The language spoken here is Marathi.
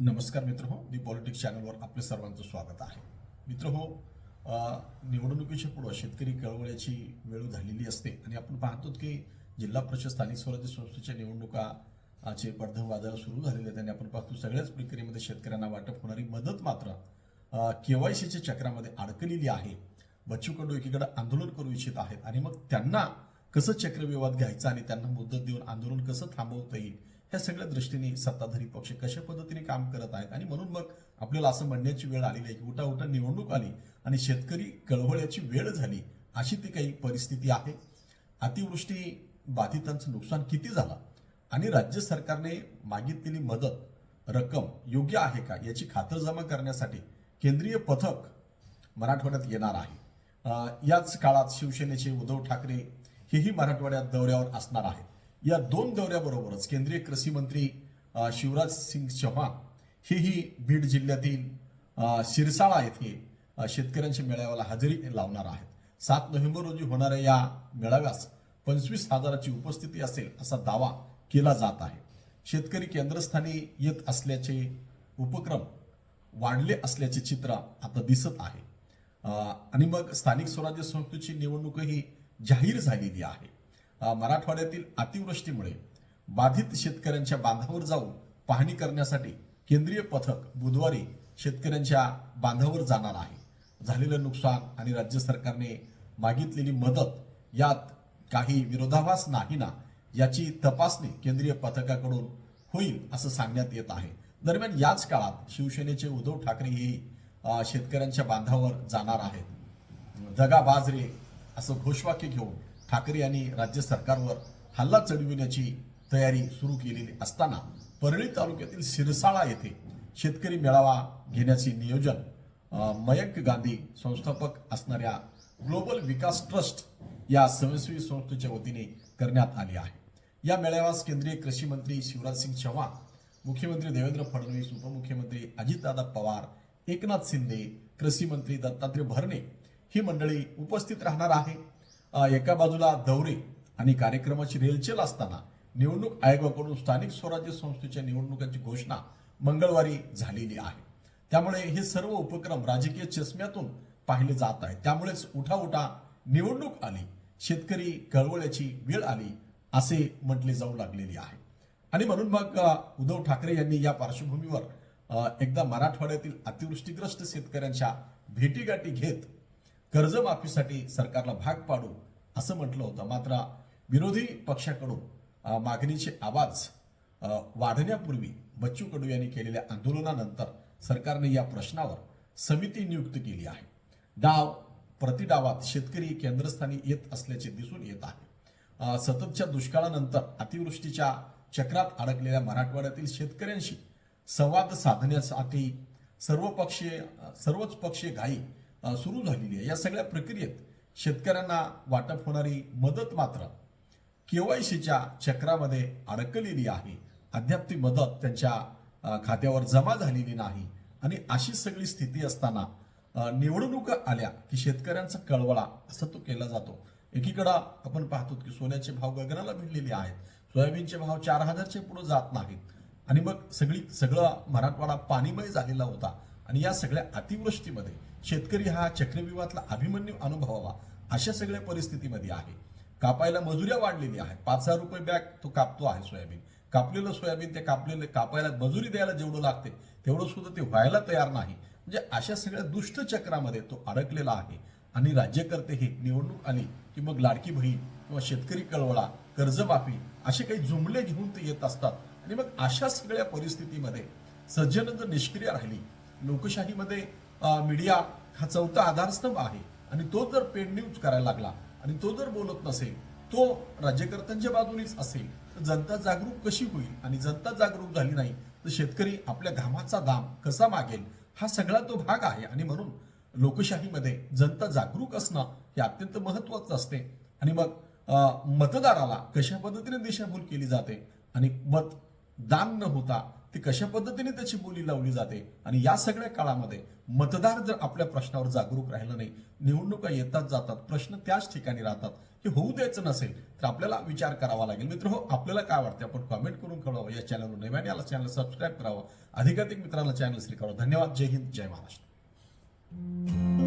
नमस्कार मित्र हो दी पॉलिटिक्स चॅनलवर आपले सर्वांचं स्वागत आहे. मित्र हो निवडणुकीच्या पुढं शेतकरी कळवळ्याची वेळ झालेली असते आणि आपण पाहतो की जिल्हा परिषद स्थानिक स्वराज्य संस्थेच्या निवडणुका चे पडधम वादळ सुरू झालेले आहेत आणि आपण पाहतो सगळ्याच प्रक्रियेमध्ये शेतकऱ्यांना वाटप होणारी मदत मात्र केवायसीच्या चक्रामध्ये अडकलेली आहे. बच्चू कडू एकीकडे आंदोलन करू इच्छित आहेत आणि मग त्यांना कसं चक्रविवाद घ्यायचं आणि त्यांना मुदत देऊन आंदोलन कसं थांबवता येईल ह्या सगळ्या दृष्टीने सत्ताधारी पक्ष कशा पद्धतीने काम करत आहेत? आणि म्हणून मग आपल्याला असं म्हणण्याची वेळ आलेली आहे की उठा उठा निवडणूक आली आणि शेतकरी कळवळ्याची वेळ झाली अशी ती काही परिस्थिती आहे. अतिवृष्टी बाधितांचं नुकसान किती झालं? आणि राज्य सरकारने मागितलेली मदत रक्कम योग्य आहे का? याची खातरजमा करण्यासाठी केंद्रीय पथक मराठवाड्यात येणार आहे. याच काळात शिवसेनेचे उद्धव ठाकरे हेही मराठवाड्यात दौऱ्यावर असणार आहेत. या दोन दौऱ्याबरोबरच केंद्रीय कृषी मंत्री शिवराज सिंग चौहान हेही बीड जिल्ह्यातील शिरसाळा येथे शेतकऱ्यांच्या मेळाव्याला हजेरी लावणार आहेत. सात नोव्हेंबर रोजी होणाऱ्या या मेळाव्यास पंचवीस हजाराची उपस्थिती असेल असा दावा केला जात आहे. शेतकरी केंद्रस्थानी येत असल्याचे उपक्रम वाढले असल्याचे चित्र आता दिसत आहे. आणि मग स्थानिक स्वराज्य संस्थेची निवडणूकही जाहीर झालेली आहे. मराठवाड्यातील अतिवृष्टीमुळे बाधित शेतकऱ्यांच्या बांधावर जाऊन पाहणी करण्यासाठी केंद्रीय पथक बुधवारी शेतकऱ्यांच्या बांधावर जाणार आहे. झालेलं नुकसान आणि राज्य सरकारने मागितलेली मदत यात काही विरोधाभास नाही ना याची तपासणी केंद्रीय पथकाकडून होईल असं सांगण्यात येत आहे. दरम्यान याच काळात शिवसेनेचे उद्धव ठाकरे हे शेतकऱ्यांच्या बांधावर जाणार आहेत. दगा बाजरे असं घोषवाक्य घेऊन ठाकरे यांनी राज्य सरकारवर हल्ला चढविण्याची तयारी सुरू केलेली असताना परळी तालुक्यातील सिरसाळा येथे शेतकरी मेळावा घेण्याचे नियोजन मयंक गांधी संस्थापक असणाऱ्या ग्लोबल विकास ट्रस्ट या स्वयंसेवी संस्थेच्या वतीने करण्यात आले आहे. या मेळाव्यास केंद्रीय कृषी मंत्री शिवराज सिंग चव्हाण मुख्यमंत्री देवेंद्र फडणवीस उपमुख्यमंत्री अजितदादा पवार एकनाथ शिंदे कृषी मंत्री दत्तात्रय भरणे ही मंडळी उपस्थित राहणार आहे. एका बाजूला दौरे आणि कार्यक्रमाची रेलचेल असताना निवडणूक आयोगाकडून स्थानिक स्वराज्य संस्थेच्या निवडणुकांची घोषणा मंगळवारी झालेली आहे. त्यामुळे हे सर्व उपक्रम राजकीय चष्म्यातून पाहिले जात आहेत. त्यामुळेच उठाउठा निवडणूक आली शेतकरी कळवळ्याची वेळ आली असे म्हटले जाऊ लागलेले आहे. आणि म्हणून मग उद्धव ठाकरे यांनी या पार्श्वभूमीवर एकदा मराठवाड्यातील अतिवृष्टीग्रस्त शेतकऱ्यांच्या भेटीगाठी घेत कर्जमाफीसाठी सरकारला भाग पाडू असं म्हटलं होतं. मात्र विरोधी पक्षाकडून मागणीचे आवाज वाढण्यापूर्वी बच्चू कडू यांनी केलेल्या आंदोलनानंतर सरकारने या प्रश्नावर समिती नियुक्त केली आहे. डाव प्रतिडावात शेतकरी केंद्रस्थानी येत असल्याचे दिसून येत आहे. सततच्या दुष्काळानंतर अतिवृष्टीच्या चक्रात अडकलेल्या मराठवाड्यातील शेतकऱ्यांशी संवाद साधण्यासाठी सर्व पक्षीय सर्वच पक्षीय घाई सुरू झालेली आहे. या सगळ्या प्रक्रियेत शेतकऱ्यांना वाटप होणारी मदत मात्र केवायसीच्या चक्रामध्ये अडकलेली आहे. अद्याप ती मदत त्यांच्या खात्यावर जमा झालेली नाही. आणि अशी सगळी स्थिती असताना निवडणुका आल्या की शेतकऱ्यांचा कळवळा असा तो केला जातो. एकीकडं आपण पाहतो की सोन्याचे भाव गगनाला भिडलेले आहेत. सोयाबीनचे भाव चार हजारचे पुढे जात नाहीत. आणि मग सगळी सगळं मराठवाडा पाणीमय झालेला होता. आणि या सगळ्या अतिवृष्टीमध्ये शेतकरी हा चक्रव्यूहातला अभिमन्यू अनुभवावा अशा सगळ्या परिस्थितीमध्ये आहे. कापायला मजुऱ्या वाढलेली आहेत. पाच हजार रुपये बॅग तो कापतो आहे सोयाबीन. कापलेलं सोयाबीन ते कापलेलं कापायला मजुरी द्यायला जेवढं लागते तेवढं सुद्धा ते व्हायला तयार नाही. म्हणजे अशा सगळ्या दुष्ट चक्रामध्ये तो अडकलेला आहे. आणि राज्यकर्ते हे निवडणूक आली की मग लाडकी बहीण किंवा शेतकरी कळवळा कर्जमाफी असे काही जुमले घेऊन ते येत असतात. आणि मग अशा सगळ्या परिस्थितीमध्ये सज्जनंद निष्क्रिय राहिली लोकशाहीमध्ये मीडिया हा चौथा आधारस्तंभ आहे. आणि तो जर पेड न्यूज करायला लागला आणि तो जर बोलत नसेल तो राज्यकर्त्यांच्या बाजूनेच असेल तर जनता जागरूक कशी होईल? आणि जनता जागरूक झाली नाही तर शेतकरी आपल्या घामाचा दाम कसा मागेल? हा सगळा तो भाग आहे. आणि म्हणून लोकशाहीमध्ये जनता जागरूक असणं हे अत्यंत महत्वाचं असते. आणि मग अं, मतदाराला कशा पद्धतीने दिशाभूल केली जाते? आणि मत दान न होता ती कशा पद्धतीने त्याची बोली लावली जाते? आणि या सगळ्या काळामध्ये मतदार जर आपल्या प्रश्नावर जागरूक राहिला नाही निवडणुका येतात जातात प्रश्न त्याच ठिकाणी राहतात हे होऊ द्यायचं नसेल तर आपल्याला विचार करावा लागेल. मित्र हो आपल्याला काय वाटतं आपण कमेंट करून कळवावं या चॅनलवर नव्याने आला चॅनल सबस्क्राईब करावं. अधिकाधिक मित्रांना चॅनल श्री करावं. धन्यवाद. जय हिंद. जय महाराष्ट्र.